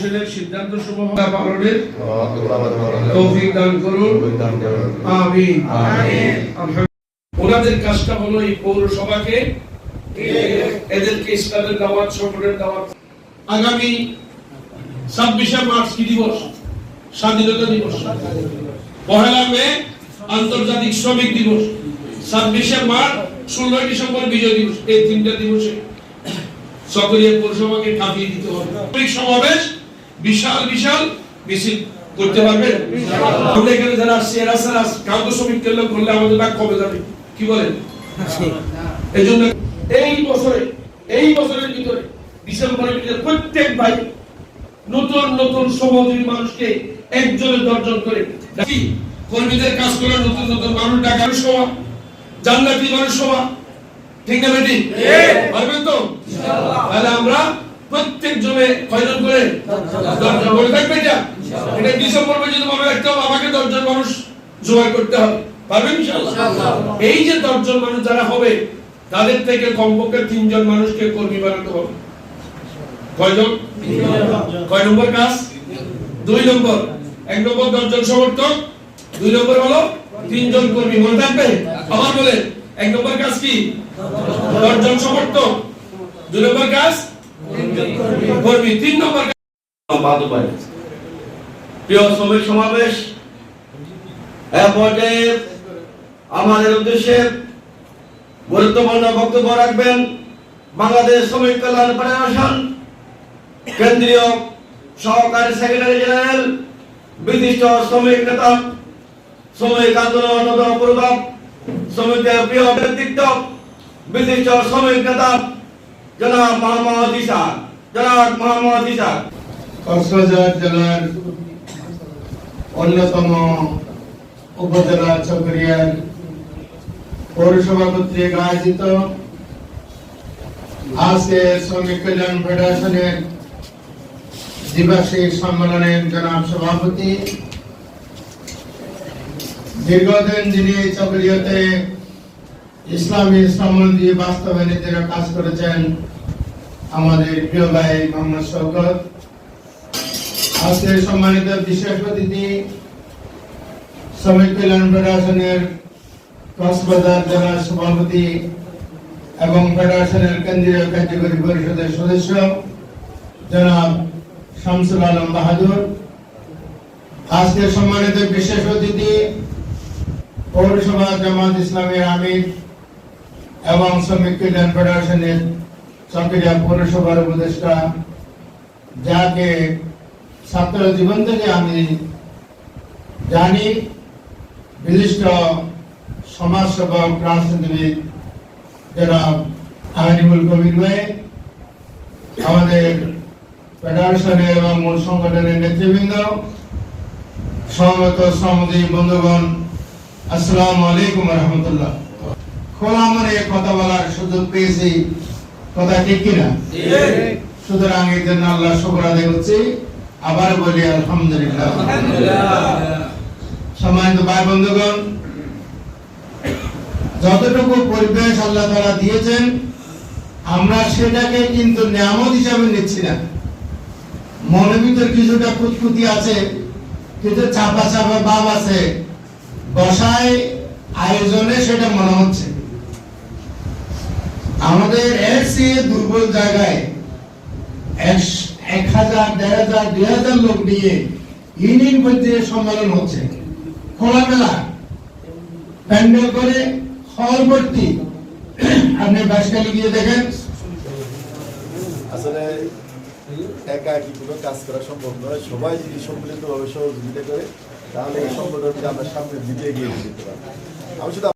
প্রশাসনের সিদ্ধান্ত সমূহ পালনের তৌফিক দান করুন। আমিন। ওনাদের কাজটা হলো এই পৌরসভাকে এদেরকে ইসলামের দাওয়াত সংগঠনের দাওয়াত। আগামী ছাব্বিশে মার্চ কি দিবস? স্বাধীনতা দিবস। পহেলা মে আন্তর্জাতিক শ্রমিক দিবস। ছাব্বিশে মার্চ ষোলোই ডিসেম্বর বিজয় দিবস। এই তিনটা দিবসে সকরিয়া পৌরসভাকে কাঁপিয়ে দিতে হবে। সমাবেশ বিশাল বিশাল মিছিল করতে পারবেন আমরা এখানে যারা আসছি এরা স্যার কাউকে শ্রমিক কেন্দ্র করলে আমাদের ডাক কমে যাবে? কি বলেন? এই জন্য এই বছরে এই বছরের ভিতরে ডিসেম্বরের ভিতরে প্রত্যেক ভাই নতুন নতুন শ্রমজীবী মানুষকে একজনে দর্জন করে দেখি কর্মীদের কাজ করে নতুন নতুন মানুষ ডাকার সভা জান্নাতি মানুষ সভা। ঠিক না বেটি? পারবেন তো? তাহলে আমরা প্রত্যেক জনে কয়জন করে দশজন করে থাকবে এটা। এটা ডিসেম্বর পর্যন্ত মনে রাখতে হবে আমাকে দশজন মানুষ জোগাড় করতে হবে। পারবেন ইনশাআল্লাহ? এই যে দশজন মানুষ যারা হবে তাদের থেকে কমপক্ষে তিনজন মানুষকে কর্মী বানাতে হবে। কয়জন কয় নম্বর কাজ? দুই নম্বর। এক নম্বর দশজন সমর্থক দুই নম্বর হলো তিনজন কর্মী। মনে থাকবে? আবার বলে এক নম্বর কাজ কি? দশজন সমর্থক। দুই নম্বর কাজ? কর্মী, তিন নম্বর প্রিয় শ্রমিক সমাবেশ আমাদের উদ্দেশ্যে গুরুত্বপূর্ণ বক্তব্য রাখবেন বাংলাদেশ শ্রমিক কল্যাণ ফেডারেশন কেন্দ্রীয় সহকারী সেক্রেটারি জেনারেল, বিশিষ্ট শ্রমিক নেতা, শ্রমিক আন্দোলন প্রভাব শ্রমিকদের প্রিয় ব্যক্তিত্ব, বিশিষ্ট শ্রমিক নেতা, জনাব মোহাম্মদ ইসা জনাব মোহাম্মদ ইসা কক্সবাজার জেলার অন্যতম উপজেলা চকরিয়ার পৌরসভা কর্তৃক আয়োজিত শ্রমিক কল্যাণ ফেডারেশনের দ্বিবার্ষিক সম্মেলনের জনাব সভাপতি। দীর্ঘদিন যিনি চকরিয়াতে ইসলামী সম্বন্ধী বাস্তবায়নের জন্য কাজ করেছেন আমাদের প্রিয় ভাই মোহাম্মদ শওকত। আজকের সম্মানিত বিশেষ অতিথি, শ্রমিক কল্যাণ ফেডারেশনের কক্সবাজার জেলার সভাপতি এবং ফেডারেশনের কেন্দ্রীয় কার্যকরী পরিষদের সদস্য, জনাব শামসুল আলম বাহাদুর। আজকের সম্মানিত বিশেষ অতিথি, পৌরসভা জামাত ইসলামের আমির এবং শ্রমিক কল্যাণ ফেডারেশনের চকরিয়া পৌরসভার উপদেষ্টা, যাকে ছাত্র জীবন থেকে আমি জানি, বিশিষ্ট সমাজসেবক, রাজনীতিবিদ যারা আইনুল কবির ভাই, আমাদের ফেডারেশনের এবং মূল সংগঠনের নেতৃবৃন্দ, সমবেত শ্রমজীবী বন্ধুগণ, আসসালামু আলাইকুম রহমতুল্লাহ। খোলা মনে কথা বলার সুযোগ পেয়েছি। কথা ঠিক কিনা? সুতরাং এই জন্য আল্লাহ শুক্র আদায় করছি। আবার বলি আলহামদুলিল্লাহ। সম্মানিত ভাই বন্ধুগণ যতটুকু পরিবেশ আল্লাহ তারা দিয়েছেন আমরা সেটাকে কিন্তু নিয়ামত হিসাবে নিচ্ছি না। মনের ভিতর কিছুটা কুতকুতি আছে কিন্তু চাপা চাপা ভাব আছে। বসায় আয়োজনে সেটা মনে হচ্ছে। আমাদের এর চেয়ে দুর্বল জায়গায় এক- হাজার, দেড় হাজার, দুই হাজার লোক নিয়ে ইউনিয়ন পর্যায়ে সম্মেলন হচ্ছে। খোলামেলা। প্যান্ডেল করে হল ভর্তি। আপনি বাসকালে গিয়ে দেখেন। আসলে একা কি কোনো কাজ করা সম্ভব নয়। সবাই যদি সম্মিলিতভাবে সহযোগিতা করে, তাহলে এই সংগঠনকে আমরা যেতে আমি শুধু